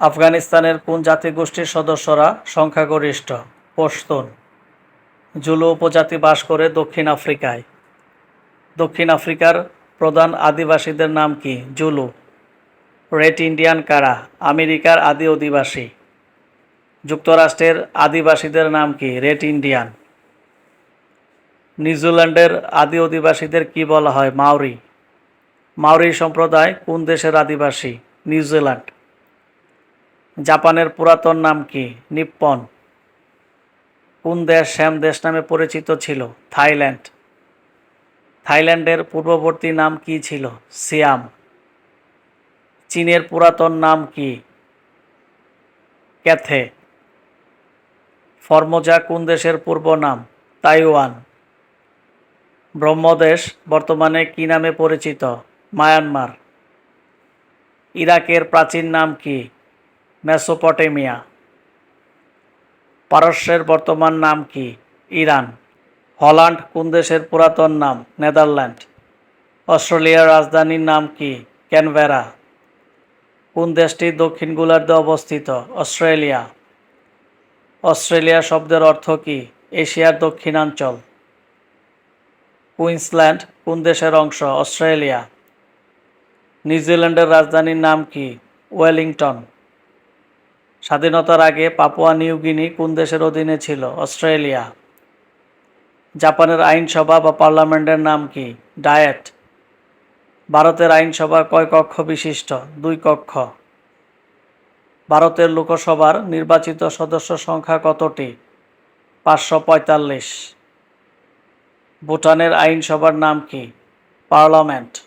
আফগানিস্তানের কোন জাতিগোষ্ঠীর সদস্যরা সংখ্যাগরিষ্ঠ? পশতুন। জুলু উপজাতি বাস করে দক্ষিণ আফ্রিকায়। দক্ষিণ আফ্রিকার প্রধান আদিবাসীদের নাম কি? জুলু। রেড ইন্ডিয়ান কারা? আমেরিকার আদি অধিবাসী। যুক্তরাষ্ট্রের আদিবাসীদের নাম কি? Red Indian. নিউজিল্যান্ডের আদি অধিবাসীদের কি বলা হয়? মাউরি মাউরি সম্প্রদায় কোন দেশের আদিবাসী? নিউজিল্যান্ড। জাপানের পুরাতন নাম কি? নিপ্পন। কোন দেশ শ্যাম দেশ নামে পরিচিত ছিল? থাইল্যান্ড। থাইল্যান্ডের পূর্ববর্তী নাম কি ছিল? সিয়াম। চীনের পুরাতন নাম কি? ক্যাথে। ফর্মোজা কোন দেশের পূর্ব নাম? তাইওয়ান। ব্রহ্মদেশ বর্তমানে কি নামে পরিচিত? মায়ানমার। ইরাকের প্রাচীন নাম কি? মেসোপটেমিয়া। পারস্যের বর্তমান নাম কি? ইরান। হল্যান্ড কোন দেশের পুরাতন নাম? নেদারল্যান্ড। অস্ট্রেলিয়ার রাজধানীর নাম কি? ক্যানভেরা কোন দেশটি দক্ষিণ গোলার্ধে অবস্থিত? অস্ট্রেলিয়া। অস্ট্রেলিয়া শব্দের অর্থ কি? এশিয়ার দক্ষিণাঞ্চল। কুইন্সল্যান্ড কোন দেশের অংশ? অস্ট্রেলিয়া। নিউজিল্যান্ডের রাজধানীর নাম কি? ওয়েলিংটন। স্বাধীনতার আগে পাপুয়া নিউগিনি কোন দেশের অধীনে ছিল? অস্ট্রেলিয়া। জাপানের আইনসভা বা পার্লামেন্টের নাম কি? ডায়েট। ভারতের আইনসভা কয় কক্ষ বিশিষ্ট? দুই কক্ষ। ভারতের লোকসভার নির্বাচিত সদস্য সংখ্যা কতটি? পাঁচশো পঁয়তাল্লিশ। ভুটানের আইনসভার নাম কি? পার্লামেন্ট।